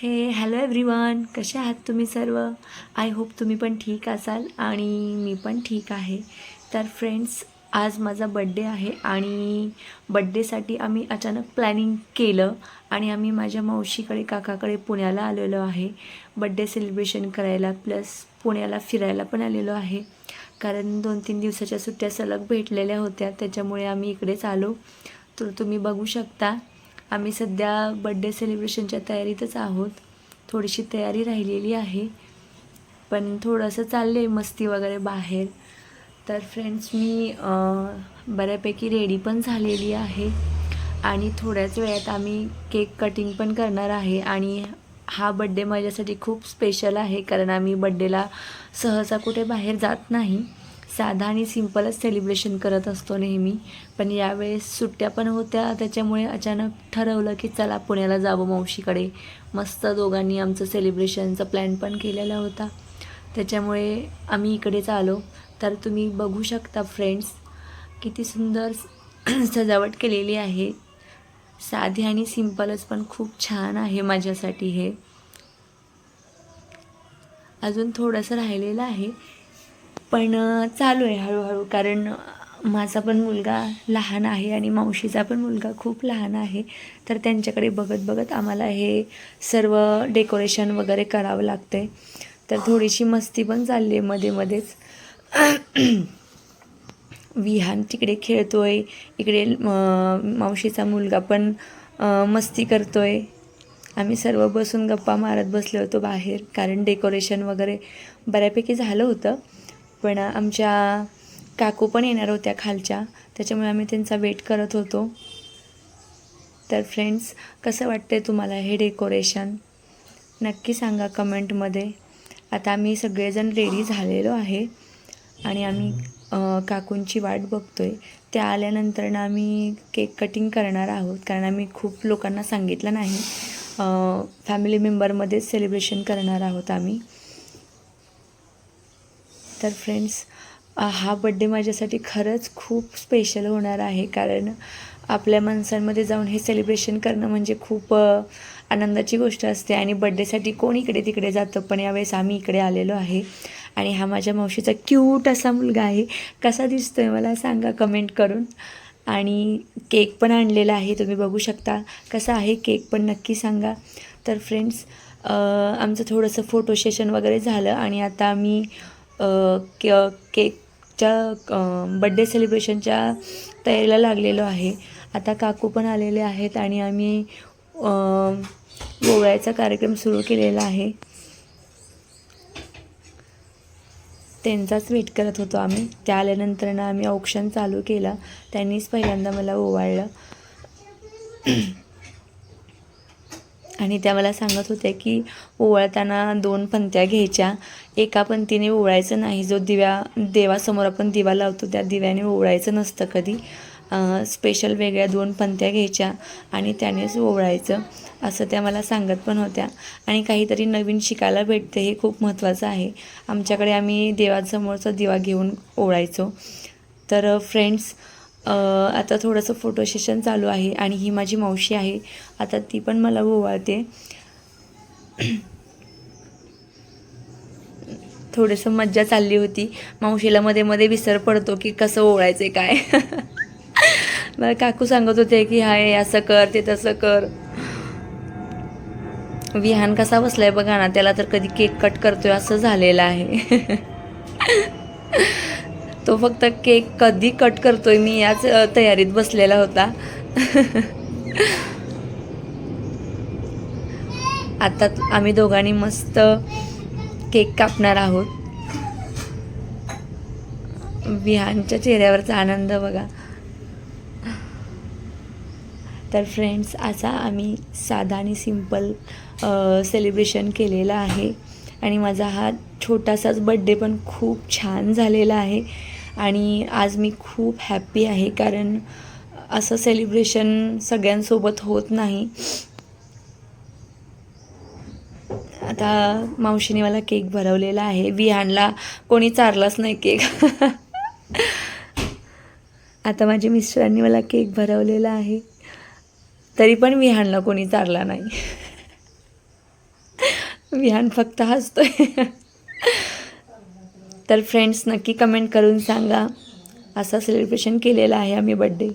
हे hello everyone कसे आहात तुम्ही सर्व? आय होप तुम्ही पण ठीक असाल आणि मी पण ठीक आहे. तर फ्रेंड्स आज माझा बड्डे आहे आणि बड्डेसाठी आम्ही अचानक प्लॅनिंग केलं आणि आम्ही माझ्या मावशीकडे काकाकडे पुण्याला आलेलो आहे. बड्डे सेलिब्रेशन करायला प्लस पुण्याला फिरायला पण आलेलो आहे. कारण दोन तीन दिवसाच्या सुट्ट्या सलग भेटलेल्या होत्या त्याच्यामुळे आम्ही इकडेच आलो. तर तुम्ही बघू शकता. आम्ही सध्या बड्डे सेलिब्रेशनच्या तयारीतच आहोत. थोडीशी तयारी राहिलेली आहे. पण थोडंसं चाललं आहे मस्ती वगैरे बाहेर. तर फ्रेंड्स मी बऱ्यापैकी रेडी पण झालेली आहे. आणि थोड्याच वेळात आम्ही केक कटिंग पण करणार आहे. आणि हा बड्डे माझ्यासाठी खूप स्पेशल आहे. कारण आम्ही बड्डेला सहसा कुठे बाहेर जात नाही. साधा आणि सिम्पलच सेलिब्रेशन करत असतो नेहमी. पण यावेळेस सुट्ट्या पण होत्या त्याच्यामुळे अचानक ठरवलं की चला पुण्याला जावं मावशीकडे. मस्त दोघांनी आमचं सेलिब्रेशनचा प्लॅन पण केलेला होता. त्याच्यामुळे आम्ही इकडेच आलो. तर तुम्ही बघू शकता फ्रेंड्स किती सुंदर सजावट केलेली आहे. साधी आणि सिम्पलच पण खूप छान आहे माझ्यासाठी हे. अजून थोडंसं राहिलेलं आहे. पण चालू आहे हळूहळू. कारण माझा पण मुलगा लहान आहे आणि मावशीचा पण मुलगा खूप लहान आहे. तर त्यांच्याकडे बघत बघत आम्हाला हे सर्व डेकोरेशन वगैरे करावं लागते तर थोडीशी मस्ती पण चालली आहे मध्ये मध्येच. विहान तिकडे खेळतोय. इकडे मावशीचा मुलगा पण मस्ती मस्ती करतोय. आम्ही सर्व बसून गप्पा मारत बसलो होतो बाहेर. कारण डेकोरेशन वगैरे बऱ्यापैकी झालं होतं. पण आमच्या काकू पण येणार होत्या खालच्या त्याच्यामुळे आम्ही त्यांचा वेट करत होतो. तर फ्रेंड्स कसं वाटतंय तुम्हाला हे डेकोरेशन नक्की सांगा कमेंटमध्ये आता आम्ही सगळेजण रेडी झालेलो आहे आणि आम्ही काकूंची वाट बघतो आहे त्या आल्यानंतर ना आम्ही केक कटिंग करणार आहोत कारण आम्ही खूप लोकांना सांगितलं नाही. फॅमिली मेंबरमध्येच सेलिब्रेशन करणार आहोत आम्ही. तर फ्रेंड्स हा बड्डे माझ्यासाठी खरंच खूप स्पेशल होणार आहे. कारण आपल्या माणसांमध्ये जाऊन हे सेलिब्रेशन करणं म्हणजे खूप आनंदाची गोष्ट असते. आणि बड्डेसाठी कोण इकडे तिकडे जातं पण यावेळेस आम्ही इकडे आलेलो आहे. आणि हा माझ्या मावशीचा क्यूट असा मुलगा आहे. कसा दिसतो आहे मला सांगा कमेंट करून. आणि केक पण आणलेला आहे तुम्ही बघू शकता. कसा आहे केक पण नक्की सांगा. तर फ्रेंड्स आमचं थोडंसं फोटो सेशन वगैरे झालं आणि आता आम्ही क केकच्या बड्डे सेलिब्रेशनच्या तयारीला लागलेलो आहे. आता काकू पण आलेले आहेत आणि आम्ही गोव्याचा कार्यक्रम सुरू केलेला आहे. त्यांचाच वेट करत होतो आम्ही. त्या आल्यानंतर ना आम्ही औक्षण चालू केला. त्यांनीच पहिल्यांदा मला ओवाळलं. आणि त्या मला सांगत होत्या की ओवाळताना दोन पंत्या घ्यायच्या. एका पंथीने ओवाळायचं नाही जो दिव्या देवासमोर आपण दिवा लावतो त्या दिव्याने ओवाळायचं नसतं कधी. स्पेशल वेगळ्या दोन पंत्या घ्यायच्या आणि त्यानेच ओवळायचं असं त्या मला सांगत पण होत्या. आणि काहीतरी नवीन शिकायला भेटते हे खूप महत्त्वाचं आहे. आमच्याकडे आम्ही देवासमोरचा दिवा घेऊन ओवळायचो तर फ्रेंड्स आता थोडंसं फोटो सेशन चालू आहे आणि ही माझी मावशी आहे. आता ती पण मला ओवाळते थोडंसं मज्जा चालली होती. मावशीला मध्ये मध्ये विसर पडतो की कसं ओळायचं आहे काय. मला काकू सांगत होते की हाय असं कर ते तसं कर. विहान कसा बसलाय बघा ना त्याला तर कधी केक कट करतोय असं झालेलं आहे. तो फक्त केक कधी कट करतोय मी याच तयारीत बसलेला होता. आता आम्ही दोघांनी मस्त केक कापणार आहोत. विहानच्या चेहऱ्यावरचा आनंद बघा. तर फ्रेंड्स असा आम्ही साधा आणि सिंपल सेलिब्रेशन केलेलं आहे. आणि माझा हा छोटासाच बड्डे पण खूप छान झालेला आहे. आणि आज मी खूप हॅप्पी आहे कारण असं सेलिब्रेशन सगळ्यांसोबत होत नाही. आता मावशीने मला केक भरवलेला आहे. विहानला कोणी चारलाच नाही केक आता माझ्या मिस्टरांनी मला केक भरवलेला आहे. तरी पण विहानला कोणी चारला नाही. विहान फक्त हसतोय. तर फ्रेंड्स नक्की कमेंट करून सांगा. असा सेलिब्रेशन केलेला आहे आम्ही बड्डे